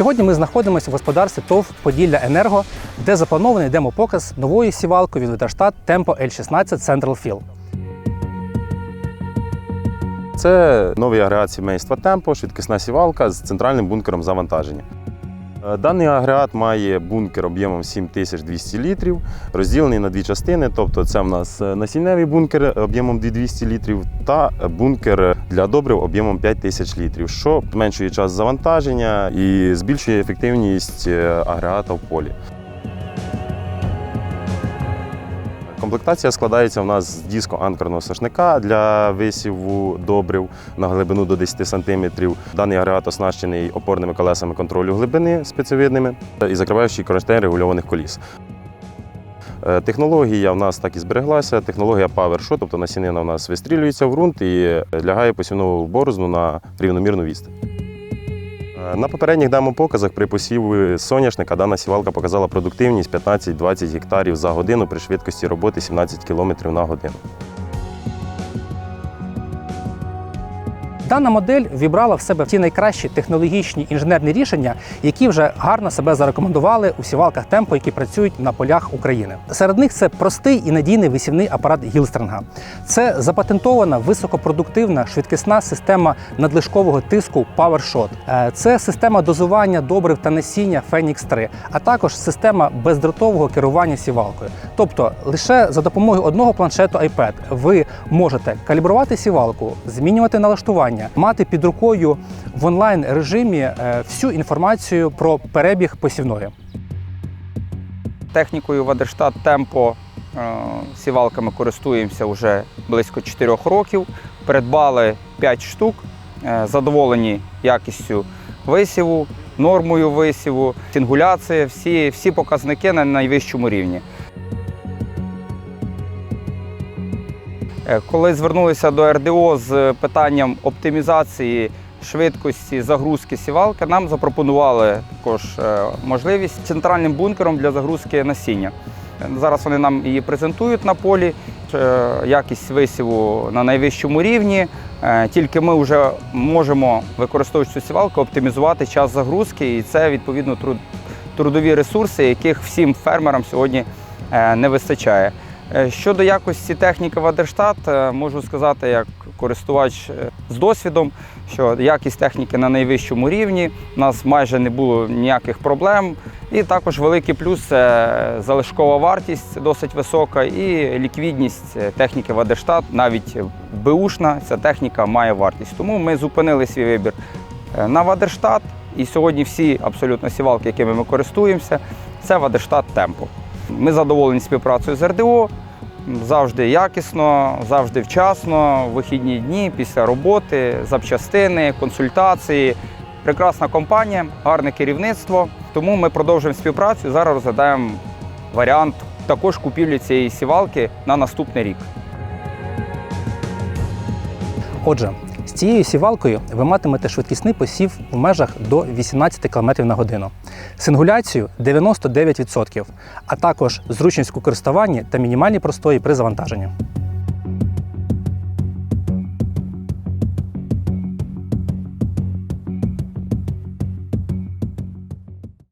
Сьогодні ми знаходимося в господарстві ТОВ Поділля Енерго, де запланований демопоказ нової сівалки від Ветерштат Темпо L16 Central Fill. Це новий агрегат сімейства Темпо, швидкісна сівалка з центральним бункером завантаження. Е, Даний агрегат має бункер об'ємом 7200 літрів, розділений на дві частини. Тобто, це в нас е, насінневий бункер об'ємом 200 літрів та бункер для добрив об'ємом 5000 літрів, що зменшує час завантаження і збільшує ефективність е, агрегата в полі. Комплектація складається в нас з диско-анкерного сошника для висіву добрив на глибину до 10 см. Даний агрегат оснащений опорними колесами контролю глибини спецевидними і закриваючий кронштейн регульованих коліс. Е, Технологія в нас так і збереглася. Технологія PowerShot, тобто насінина в нас вистрілюється в ґрунт і лягає посівну борозну на рівномірну відстань. Е, На попередніх демопоказах при посіву соняшника дана сівалка показала продуктивність 15-20 гектарів за годину при швидкості роботи 17 км на годину. Дана модель вібрала в себе ті найкращі технологічні інженерні рішення, які вже гарно себе зарекомендували у сівалках темпо, які працюють на полях України. Серед них це простий і надійний висівний апарат Гілстринга. Це запатентована високопродуктивна швидкісна система надлишкового тиску PowerShot. Е, Це система дозування добрив та насіння Phoenix 3, а також система бездротового керування сівалкою. Тобто лише за допомогою одного планшету iPad ви можете калібрувати сівалку, змінювати налаштування, мати під рукою в онлайн режимі е, всю інформацію про перебіг посівної. Технікою Вадерштат Темпо е, сівалками користуємося вже близько 4 років. Придбали 5 штук, е, задоволені якістю висіву, нормою висіву, сингуляція, всі, всі показники на найвищому рівні. Коли звернулися до РДО з питанням оптимізації швидкості загрузки сівалки, нам запропонували також е, можливість центральним бункером для загрузки насіння. Е, Зараз вони нам її презентують на полі. Е, Якість висіву на найвищому рівні. Е, Тільки ми вже можемо, використовуючи цю сівалку, оптимізувати час загрузки, і це відповідно труд- трудові ресурси, яких всім фермерам сьогодні е, не вистачає. Е, Щодо якості техніки Вадерштат, е, можу сказати, як користувач е, з досвідом, що якість техніки на найвищому рівні, у нас майже не було ніяких проблем. І також великий плюс це залишкова вартість досить висока і ліквідність техніки Вадерштат, навіть беушна, ця техніка має вартість. Тому ми зупинили свій вибір на Вадерштат. І сьогодні всі абсолютно сівалки, якими ми користуємося, це Вадерштат Темпо. Ми задоволені співпрацею з РДО. Завжди якісно, завжди вчасно, вихідні дні, після роботи, запчастини, консультації. Прекрасна компанія, гарне керівництво. Тому ми продовжуємо співпрацю. Зараз розглядаємо варіант також купівлі цієї сівалки на наступний рік. Отже, з цією сівалкою ви матимете швидкісний посів в межах до 18 км на годину, сингуляцію 99%, а також зручність у користуванні та мінімальні простої при завантаженні.